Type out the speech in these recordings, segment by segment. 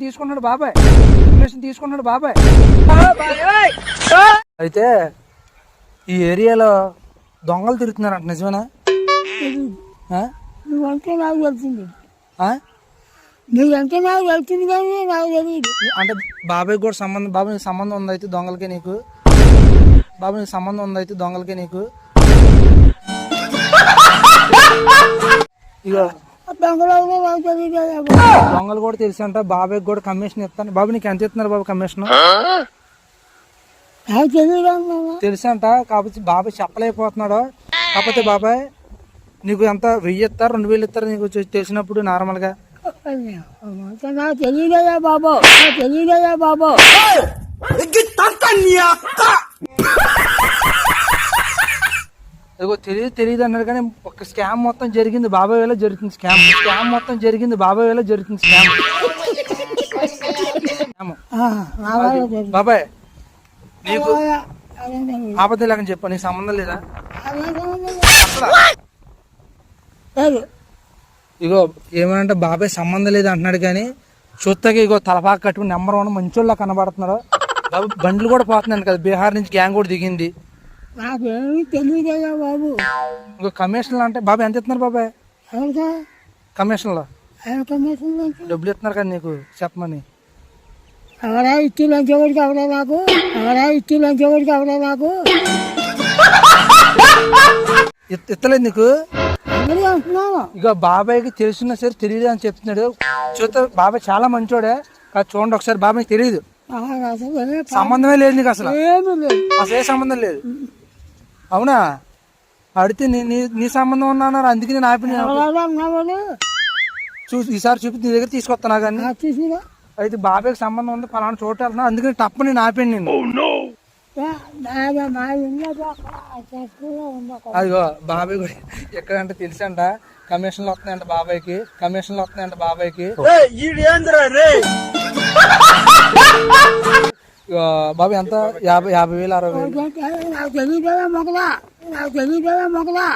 తీసుకున్నాడు బాబాయ్. మిషన్ తీసుకున్నాడు బాబాయ్. అయితే ఈ ఏరియాలో దొంగలు తిరుగుతున్నారంట నిజమేనా? నువ్వంటే నాకు ఆ? నువ్వంటే నాకు తెలిసింది కానీ నాకు తెలియదు అంటే బాబాయ్ కూడా సంబంధం బాబాయ్ నీకు సంబంధం ఉంది అయితే దొంగలకే నీకు? బాబాయ్ నీకు సంబంధం ఉంది అయితే దొంగలకే నీకు? ఇగో దొంగలు కూడా తెలుసు అంట బాబాయ్ కూడా కమిషన్ ఇస్తాను. బాబు నీకు ఎంత ఇస్తున్నారు బాబు కమిషన్ నాకు తెలుసు అంట కాకపోతే బాబాయ్ చెప్పలేకపోతున్నాడు. కాకపోతే బాబాయ్ నీకు ఎంత వెయ్యి ఇస్తారు రెండు వేలు ఇస్తారు నీకు తెలిసినప్పుడు నార్మల్గా? నాకు తెలియదయ్యా బాబు నాకు తెలియదయ్యా బాబు ఇదిగో తెలియదు తెలియదు అన్నారు కానీ ఒక స్కామ్ మొత్తం జరిగింది. బాబాయ్ వేళ జరుగుతుంది స్కామ్ స్కామ్ మొత్తం జరిగింది. బాబాయ్ వేళ జరుగుతుంది స్కామ్. బాబాయ్ నీకు. ఆపద లేకని చెప్పు నీకు సంబంధం లేదా. ఇగో ఏమంటే బాబాయ్ సంబంధం లేదు అంటున్నాడు కానీ చూత్తకి ఇగో తలపాక కట్టుకుని నెంబర్ వన్ మంచోళ్ళ కనబడుతున్నారు బండ్లు కూడా పోతున్నాను కదా. బీహార్ నుంచి గ్యాంగ్ కూడా దిగింది. నాకేమీ తెలియదయ్యా బాబు? ఇంకో కమిషన్లు అంటే బాబాయ్ ఎంత ఇస్తున్నారు బాబాయ్ ఎవరికా? కమిషన్లో కమిషన్ డబ్బులు ఇస్తున్నారు కదా నీకు చెప్పమని. ఎవరా ఇచ్చి లంచోడికి ఎవరా నాకు? ఎవరా ఇచ్చి లంచోడికి ఎవరా నాకు? ఇత్- ఇత్తలేదు నీకు? అందరూ అంటున్నాను ఇక బాబాయ్కి తెలిసిన సరే తెలియదు అని చెప్తున్నాడు. చూస్తే బాబాయ్ చాలా మంచోడే కాదు చూడండి ఒకసారి బాబాయ్ తెలియదు నాకు అసలు సంబంధమే లేదు నీకు అసలు. ఏమీ లేదు. అసలు ఏ సంబంధం లేదు. అవునా? అడిగితే నీ నీ నీ సంబంధం ఉన్నా అన్నారు. అందుకే నేను ఆపి ఎవరా అన్నావాడు చూసి ఈసారి చూపి నీ దగ్గర తీసుకొస్తున్నా కానీ? అయితే బాబాయ్కి సంబంధం ఉంది ఫలానా చోట వెళ్తున్నా. అందుకని తప్ప నేను ఆపాను నేను ఒక అదిగో బాబాయ్ కూడా ఎక్కడంటే తెలుసంట. కమిషన్లు వస్తున్నాయంట బాబాయ్కి. కమిషన్లు వస్తున్నాయంట బాబాయ్కి. బాబు బాబాయ్ ఎంత? యాభై యాభై వేలు అరవై వేలు. నాకు తెలియదా మొగలా నాకు తెలియదా మొగలా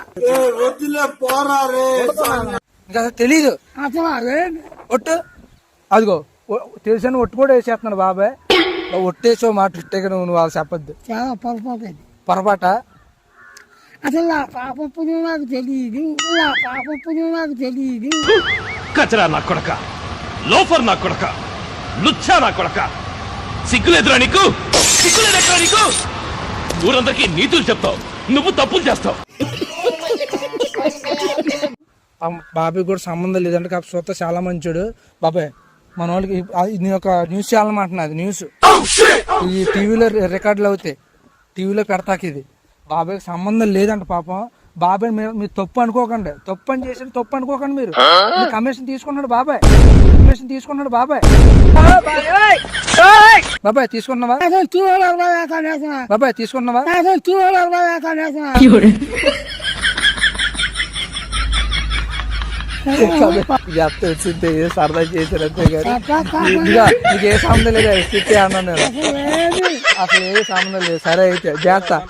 ఇంకా అసలు తెలీదు. ఒట్టు. అదిగో తెలిసిన ఒట్టు కూడా వేసేస్తున్నాడు బాబాయ్. ఒట్టేసో మాట ఇట్టే నువ్వు నువ్వు వాళ్ళు చెప్పద్దు. చాలా పొరపాటు? పొరపాట అసలు నా పాపప్పుడు నాకు తెలియదు నా పాపప్పుడు నాకు తెలియదు కచరా నా కొడక లోఫర్ నా కొడక లుచ్చా నా కొడక. సిగ్గులేదురా నీకు? సిగ్గులేదెక్కడా నీకు? ఊరందరికీ నీతులు చెప్తావు. నువ్వు తప్పులు చేస్తావు. బాబాయ్ కూడా సంబంధం లేదంటే కాకపోతే చూస్తే చాలా మంచోడు. బాబాయ్ మన వాళ్ళకి ఇది ఒక న్యూస్ ఛానల్ అంటున్నది న్యూస్. ఈ టీవీలో రికార్డులు అవుతాయి. టీవీలో పెడతాకి ఇది. బాబాయ్కి సంబంధం లేదంట పాపం. బాబాయ్ మీరు మీరు తప్పు అనుకోకండి. తప్పు అని చేసి తప్పు అనుకోకండి మీరు. మీరు కమిషన్ తీసుకున్నాడు బాబాయ్ కమిషన్ తీసుకున్నాడు బాబాయ్ బాబాయ్ తీసుకున్నావా బాబాయ్ తీసుకున్నావా చెప్తే వచ్చింది సరదా చేశారంతే కానీ నీకు ఏ సంబంధం లేదు స్థితి అన్నాను నేను. అసలు ఏ సంబంధం లేదు. సరే అయితే జాగ్రత్త.